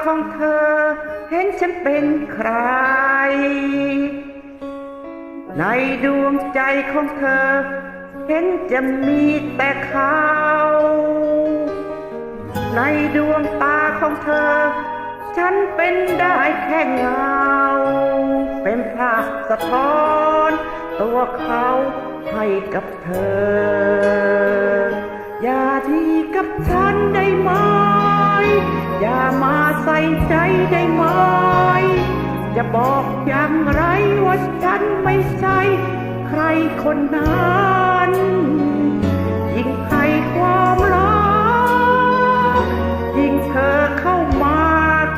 ดวงตาของเธอ เห็นฉันเป็นใคร ในดวงใจของเธอ เห็นจะมีแต่เขาในดวงตาของเธอ ฉันเป็นได้แค่เงา เป็นภาพสะท้อน ตัวเขาให้กับเธอ อย่าดีกับฉันได้ไหม อย่ามาใส่ใจได้ไหม จะบอกอย่างไรว่าฉันไม่ใช่ใครคนนั้นยิ่งให้ความรักยิ่งเธอเข้ามา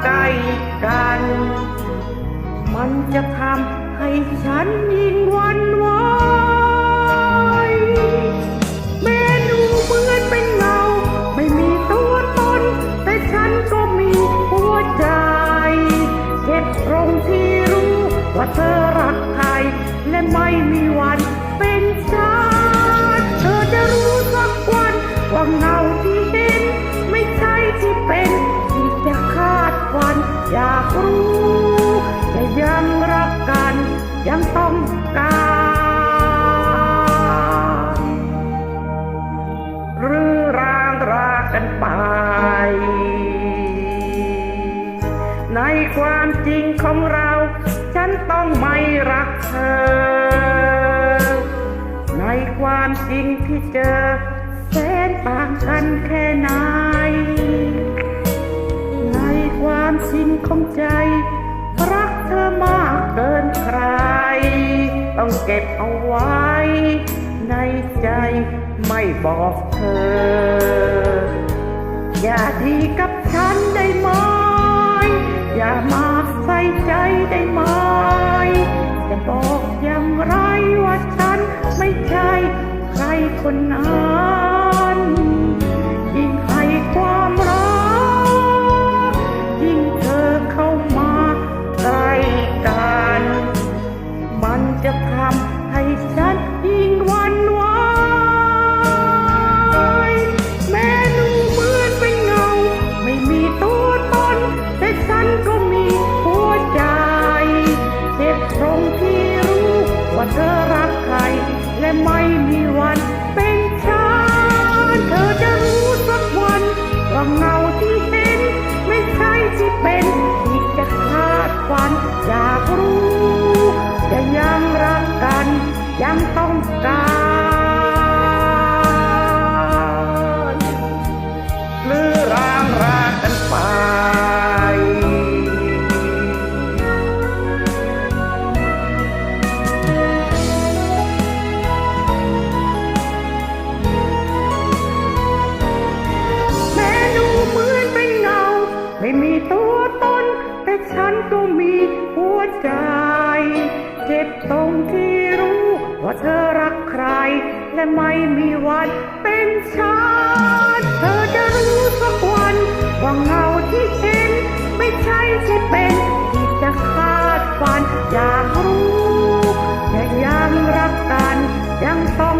ใกล้กัน มันจะทำให้ฉันยิ่งวัน มีหัวใจ เจ็บตรงที่รู้ว่าเธอรักใคร และไม่มีวันเป็นฉันเธอจะรู้สักวันว่าเงาที่เห็น ไม่ใช่ที่เป็นที่จะคาดฝันอยากรู้จะยังรักกันยังต้อง ความจริงของเรา ฉันต้องไม่รักเธอ ในความจริงที่เจอแสนต่างกันแค่ไหน ในความจริงของใจ รักเธอมากเกินใคร ต้องเก็บเอาไว้ ในใจไม่บอกเธอ อย่าดีกับามาใส่ใจได้ไหม จะบอกอย่างไรว่าฉันไม่ใช่ใครคนนั้น การหรือร้างรากันไป แม้ดูเหมือนเป็นเงา ไม่มีตัวตน แต่ฉันก็มีหัวใจ เจ็บตรงที่ ว่าเธอรักใคร และไม่มีวันเป็นฉันเธอจะรู้สักวันว่าเงาที่เห็น ไม่ใช่ที่เป็นที่จะคาดฝันอยากรู้แต่ยังรักกันยังต้อง